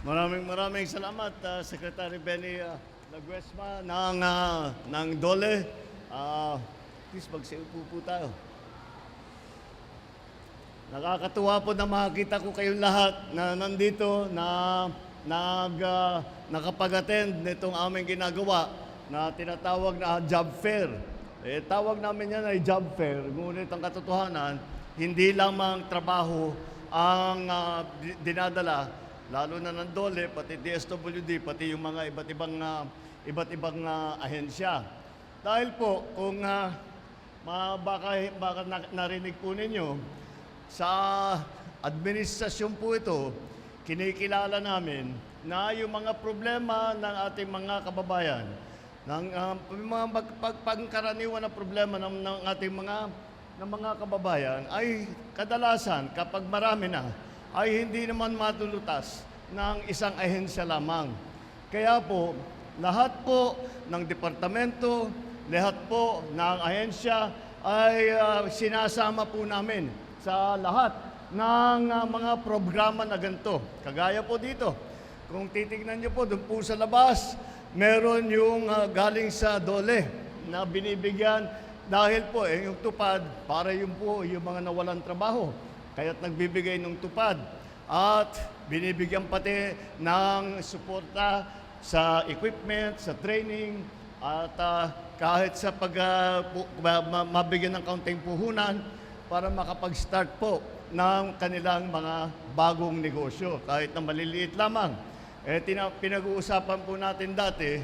Maraming maraming salamat, uh, Secretary Benny uh, Laguesma ng, uh, ng DOLE. Uh, please, magsiupo po tayo. Nakakatuwa po na makakita ko kayong lahat na nandito na nag, uh, nakapag-attend nitong aming ginagawa na tinatawag na job fair. Eh, tawag namin yan ay job fair, ngunit ang katotohanan, hindi lamang trabaho ang uh, di- dinadala, lalo na ng DOLE, pati DSWD, pati yung mga iba't ibang, uh, iba't ibang uh, ahensya. Dahil po, kung uh, baka, baka na- narinig po ninyo, sa administrasyon po ito, kinikilala namin na yung mga problema ng ating mga kababayan, ng uh, mga pag- pag- pangkaraniwan na problema ng, ng ating mga ng mga kababayan ay kadalasan kapag marami na ay hindi naman matulutas ng isang ahensya lamang. Kaya po, lahat po ng departamento, lahat po ng ahensya ay ah, sinasama po namin sa lahat ng ah, mga programa na ganito. Kagaya po dito. Kung titignan niyo po, doon po sa labas, meron yung ah, galing sa dole na binibigyan dahil po eh, yung tupad, para yung po yung mga nawalan trabaho. Kaya't nagbibigay ng tupad. At binibigyan pati ng suporta sa equipment, sa training, at ah, kahit sa pag ah, pu- ma- ma- mabigyan ng kaunting puhunan para makapag-start po ng kanilang mga bagong negosyo, kahit na maliliit lamang. Eh, tina- pinag-uusapan po natin dati,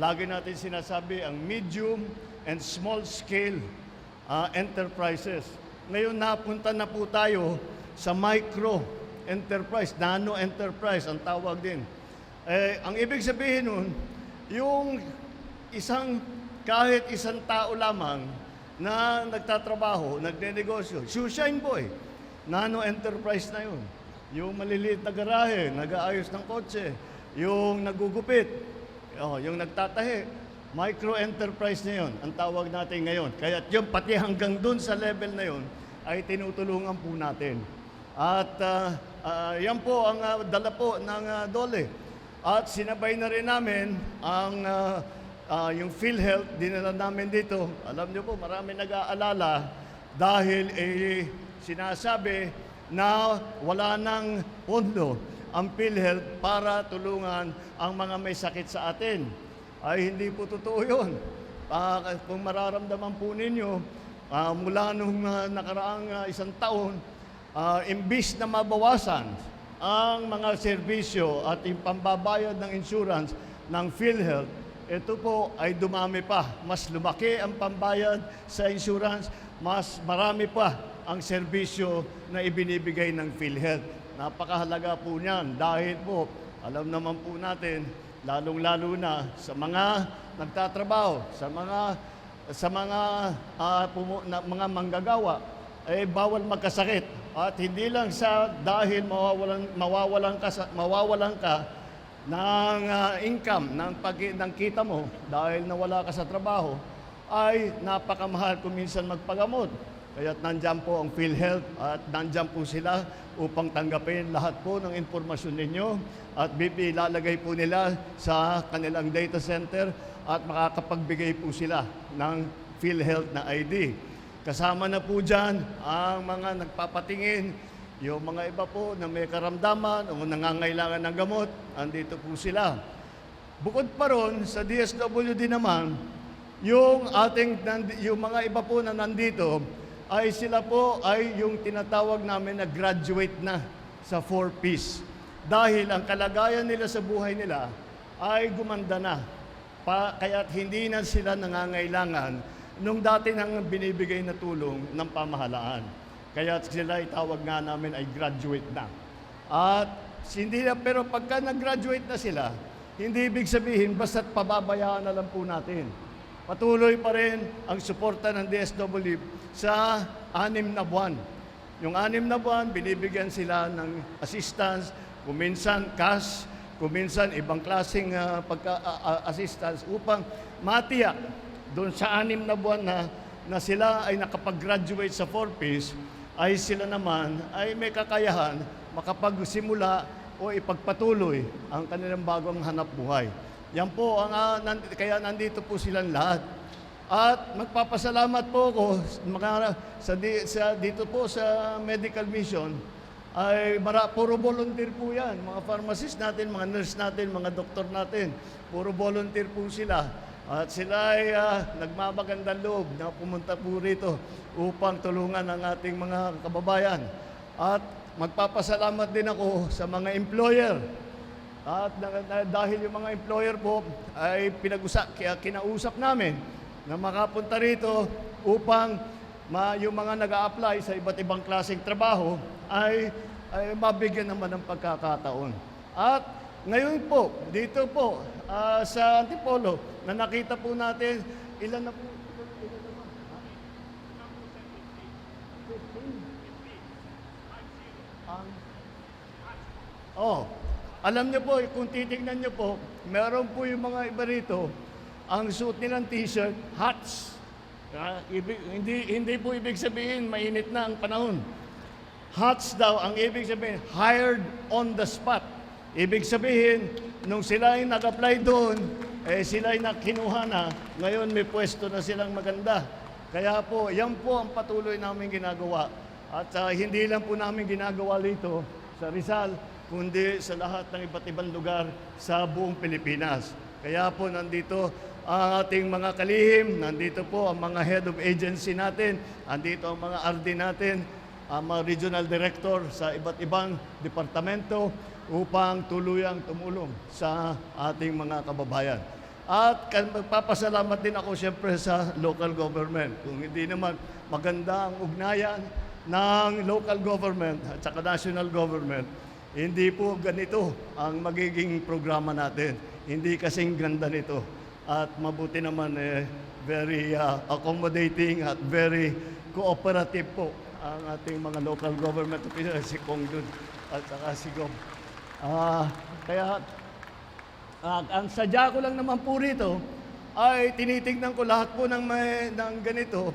lagi natin sinasabi ang medium and small scale ah, enterprises. Ngayon napunta na po tayo sa micro enterprise, nano enterprise ang tawag din. Eh, ang ibig sabihin nun, yung isang, kahit isang tao lamang na nagtatrabaho, nagnenegosyo, shoeshine boy, nano enterprise na yun. Yung maliliit na garahe, nag-aayos ng kotse, yung nagugupit, oh, yung nagtatahi, micro-enterprise na yun, ang tawag natin ngayon. Kaya yun, pati hanggang dun sa level na yun, ay tinutulungan po natin. At ah, ah, yan po ang ah, dala po ng ah, DOLE. At sinabay na rin namin ang ah, ah, yung PhilHealth, dinala namin dito. Alam niyo po, marami nag-aalala dahil eh, sinasabi na wala nang pondo ang PhilHealth para tulungan ang mga may sakit sa atin. Ay hindi po totoo yun. Ah, kung mararamdaman po ninyo, ah, mula nung ah, nakaraang ah, isang taon, ah, imbis na mabawasan ang mga serbisyo at yung pambabayad ng insurance ng PhilHealth, ito po ay dumami pa. Mas lumaki ang pambayad sa insurance, mas marami pa ang serbisyo na ibinibigay ng PhilHealth. Napakahalaga po niyan dahil po, alam naman po natin, lalong-lalo na sa mga nagtatrabaho, sa mga sa mga ah, pumu- na, mga manggagawa, eh bawal magkasakit. At hindi lang sa dahil mawawalan mawawalan ka sa, mawawalan ka ng ah, income, ng pag ng kita mo dahil nawala ka sa trabaho, ay napakamahal kung minsan magpagamot. Kaya nandyan po ang PhilHealth at nandyan po sila upang tanggapin lahat po ng impormasyon ninyo at ilalagay po nila sa kanilang data center at makakapagbigay po sila ng PhilHealth na ID. Kasama na po dyan ang mga nagpapatingin, yung mga iba po na may karamdaman o nangangailangan ng gamot, andito po sila. Bukod pa ron, sa DSWD naman, yung ating yung mga iba po na nandito ay sila po ay yung tinatawag namin na graduate na sa 4Ps. Dahil ang kalagayan nila sa buhay nila ay gumanda na. Pa, kaya't hindi na sila nangangailangan nung dati nang binibigay na tulong ng pamahalaan. Kaya sila itawag nga namin ay graduate na. At hindi na, pero pagka nag-graduate na sila, hindi ibig sabihin basta't pababayaan na lang po natin. Patuloy pa rin ang suporta ng DSWD sa anim na buwan. Yung anim na buwan, binibigyan sila ng assistance, kuminsan cash, kuminsan ibang klaseng ah, pagka, ah, assistance upang matiyak doon sa anim na buwan na, na sila ay nakapag-graduate sa 4Ps, ay sila naman ay may kakayahan makapagsimula o ipagpatuloy ang kanilang bagong hanap buhay. Yan po ang ah, nand- kaya nandito po silang lahat. At magpapasalamat po ako mga, sa, di- sa, dito po sa medical mission ay mara, puro volunteer po yan. Mga pharmacist natin, mga nurse natin, mga doktor natin. Puro volunteer po sila. At sila ay ah, nagmamagandang loob na pumunta po rito upang tulungan ang ating mga kababayan. At magpapasalamat din ako sa mga employer at dahil yung mga employer po ay pinag-usap, kinausap namin na makapunta rito upang ma, yung mga nag apply sa iba't ibang klaseng trabaho ay, ay mabigyan naman ng pagkakataon. At ngayon po, dito po ah, sa Antipolo, na nakita po natin, ilan na po? Oh, alam niyo po, kung titignan niyo po, meron po yung mga iba rito, ang suot nilang t-shirt, hats. Ah, ibig, hindi, hindi po ibig sabihin, mainit na ang panahon. Hats daw, ang ibig sabihin, hired on the spot. Ibig sabihin, nung sila ay nag-apply doon, eh sila ay nakinuha na, ngayon may pwesto na silang maganda. Kaya po, yan po ang patuloy namin ginagawa. At ah, hindi lang po namin ginagawa dito sa Rizal, kundi sa lahat ng iba't ibang lugar sa buong Pilipinas. Kaya po nandito ang ating mga kalihim, nandito po ang mga head of agency natin, nandito ang mga RD natin, ang mga regional director sa iba't ibang departamento upang tuluyang tumulong sa ating mga kababayan. At magpapasalamat din ako siyempre sa local government. Kung hindi naman maganda ang ugnayan ng local government at saka national government, hindi po ganito ang magiging programa natin. Hindi kasing ganda nito. At mabuti naman eh, very uh, accommodating at very cooperative po ang ating mga local government officials, si Kong at saka si Gob. Ah, kaya Ah, ang sadya ko lang naman po rito ay tinitignan ko lahat po ng, may, ng ganito.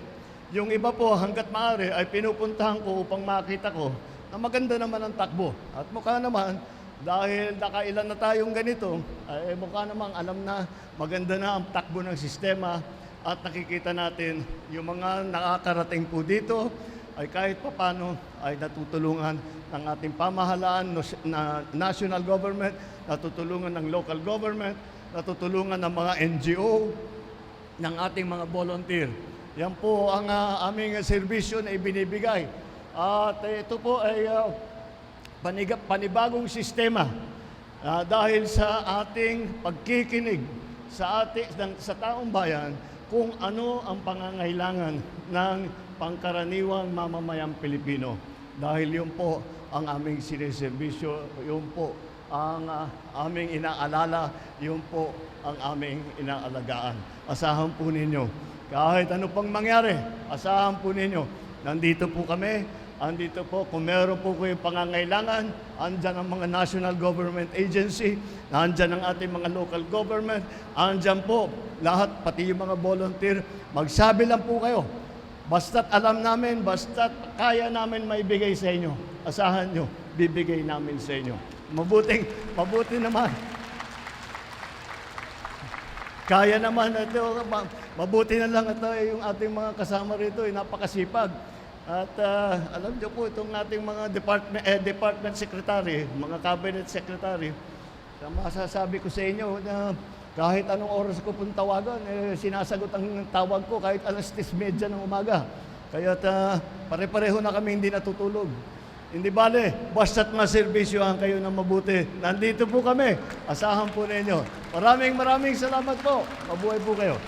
Yung iba po hanggat maaari ay pinupuntahan ko upang makita ko na maganda naman ang takbo. At mukha naman, dahil nakailan na tayong ganito, ay mukha naman alam na maganda na ang takbo ng sistema at nakikita natin yung mga nakakarating po dito ay kahit papano ay natutulungan ng ating pamahalaan, na national government, natutulungan ng local government, natutulungan ng mga NGO, ng ating mga volunteer. Yan po ang ah, aming serbisyo na ibinibigay. At ito po ay ah, paniga, panibagong sistema Ah, dahil sa ating pagkikinig sa ating ng, sa taong bayan kung ano ang pangangailangan ng pangkaraniwang mamamayang Pilipino. Dahil yun po ang aming siniservisyo, yun po ang ah, aming inaalala, yun po ang aming inaalagaan. Asahan po ninyo, kahit ano pang mangyari, asahan po ninyo, nandito po kami, andito po, kung meron po kayong pangangailangan, andyan ang mga national government agency, andyan ang ating mga local government, andyan po lahat, pati yung mga volunteer, magsabi lang po kayo. Basta't alam namin, basta't kaya namin maibigay sa inyo, asahan nyo, bibigay namin sa inyo. Mabuting, mabuti naman. Kaya naman ito, ma- mabuti na lang ito eh, yung ating mga kasama rito, ay napakasipag. At ah, alam niyo po itong ating mga department, eh, department secretary, mga cabinet secretary, sa masasabi ko sa inyo na kahit anong oras ko pong tawagan, eh, sinasagot ang tawag ko kahit alas 10.30 ng umaga. Kaya pare-pareho na kami hindi natutulog. Hindi bale, basta't maservisyohan kayo ng mabuti. Nandito po kami. Asahan po ninyo. Maraming maraming salamat po. Mabuhay po kayo.